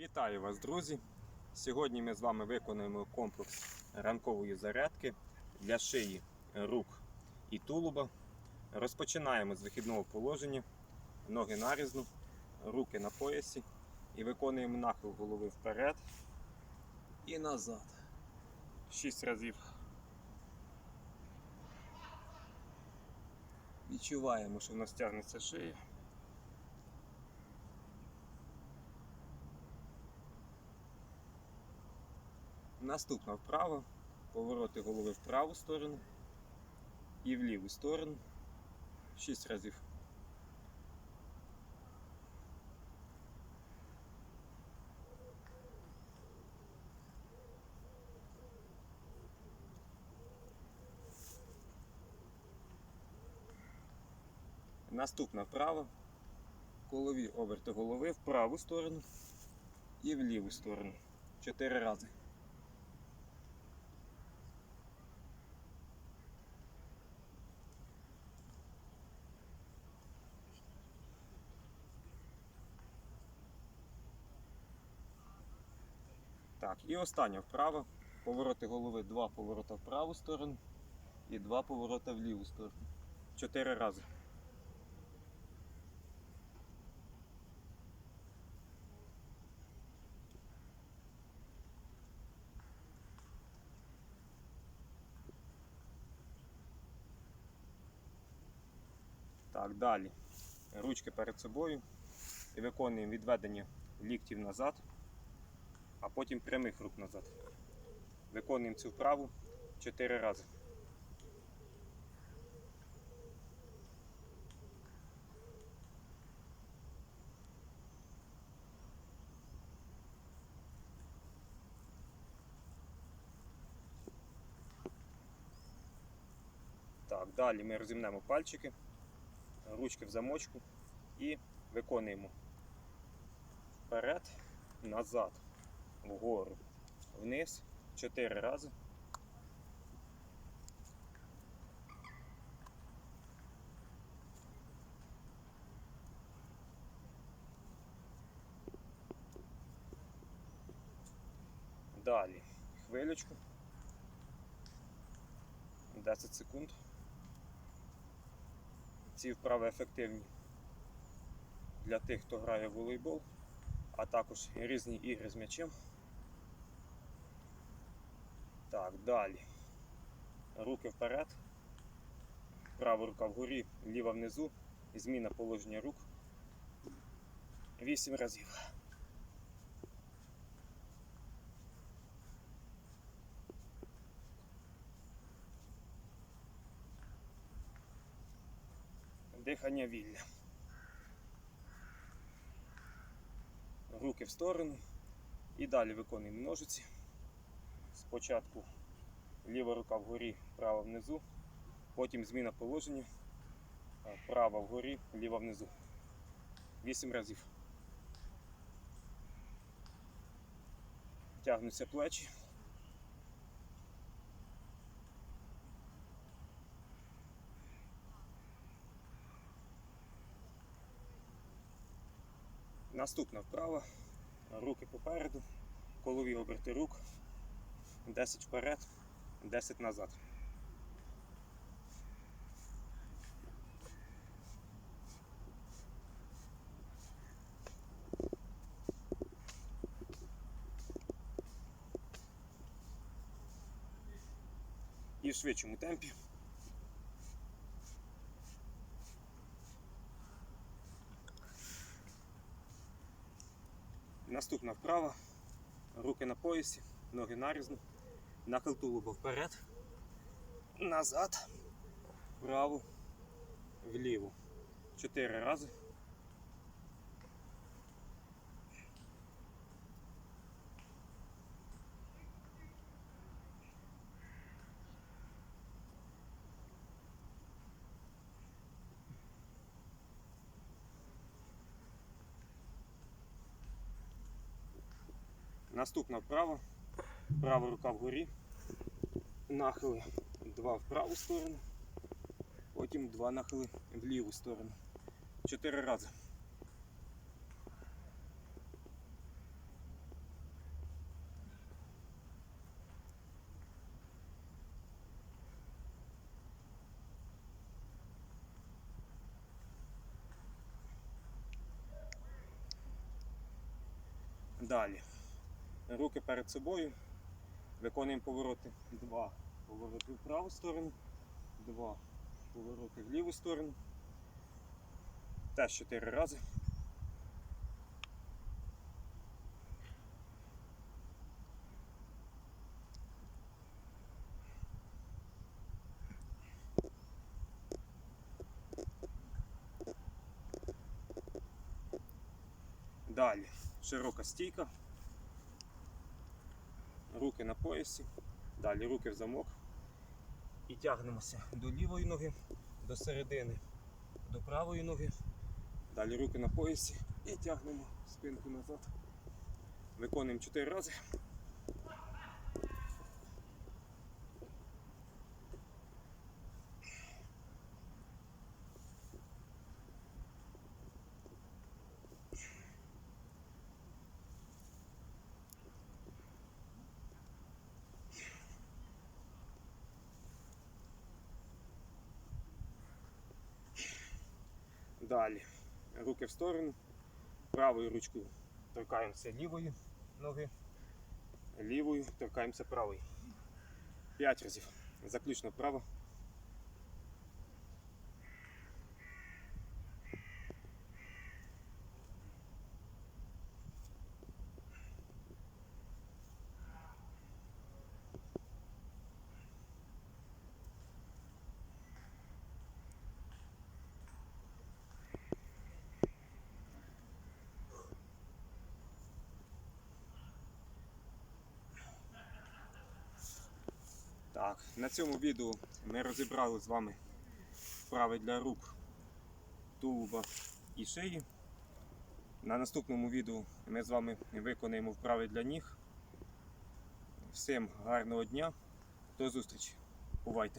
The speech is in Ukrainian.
Вітаю вас, друзі! Сьогодні ми з вами виконуємо комплекс ранкової зарядки для шиї, рук і тулуба. Розпочинаємо з вихідного положення, ноги нарізну, руки на поясі і виконуємо нахил голови вперед і назад. 6 разів. Відчуваємо, що в нас тягнеться шия. Наступна вправа. Повороти голови в праву сторону і в ліву сторону. 6 разів. Наступна вправа. Колові оберти голови в праву сторону і в ліву сторону. 4 рази. Так, і остання вправа. Повороти голови, два поворота в праву сторону і два поворота в ліву сторону. Чотири рази. Так, далі. Ручки перед собою і виконуємо відведення ліктів назад а потім прямих рук назад. Виконуємо цю вправу 4 рази. Так, далі ми розімнемо пальчики, ручки в замочку і виконуємо вперед, назад вгору, вниз, 4 рази. Далі хвилючку. 10 секунд. Ці вправи ефективні для тих, хто грає в волейбол, а також різні ігри з м'ячем. Так, далі. Руки вперед. Права рука вгорі, ліва внизу. Зміна положення рук. 8 разів. Дихання вільне. Руки в сторону. І далі виконуємо ножиці. Спочатку ліва рука вгорі, права внизу, потім зміна положення, е, права вгорі, ліва внизу. Вісім разів. Тягнуться плечі. Наступна вправа. Руки попереду, колові оберти рук. 10 вперед, 10 назад. І в швидшому темпі. Наступна вправа. Руки на поясі, ноги нарізно. Нахил тулуба вперед, назад, вправо, вліво. Чотири рази. Наступна вправа, права рука вгорі, нахили два в праву сторону, потім два нахили в ліву сторону. Чотири рази. Далі. Руки перед собою. Виконуємо повороти. Два повороти в праву сторону, два повороти в ліву сторону. Теж чотири рази. Далі широка стійка. Руки на поясі. Далі руки в замок. І тягнемося до лівої ноги, до середини, до правої ноги. Далі руки на поясі і тягнемо спинку назад. Виконуємо 4 рази. Далі. Руки в сторону. Правою ручкою торкаємося лівої ноги. Лівою торкаємося правої. П'ять разів. Заключно право. Так, на цьому відео ми розібрали з вами вправи для рук, тулуба і шиї. На наступному відео ми з вами виконаємо вправи для ніг. Всім гарного дня, до зустрічі. Бувайте!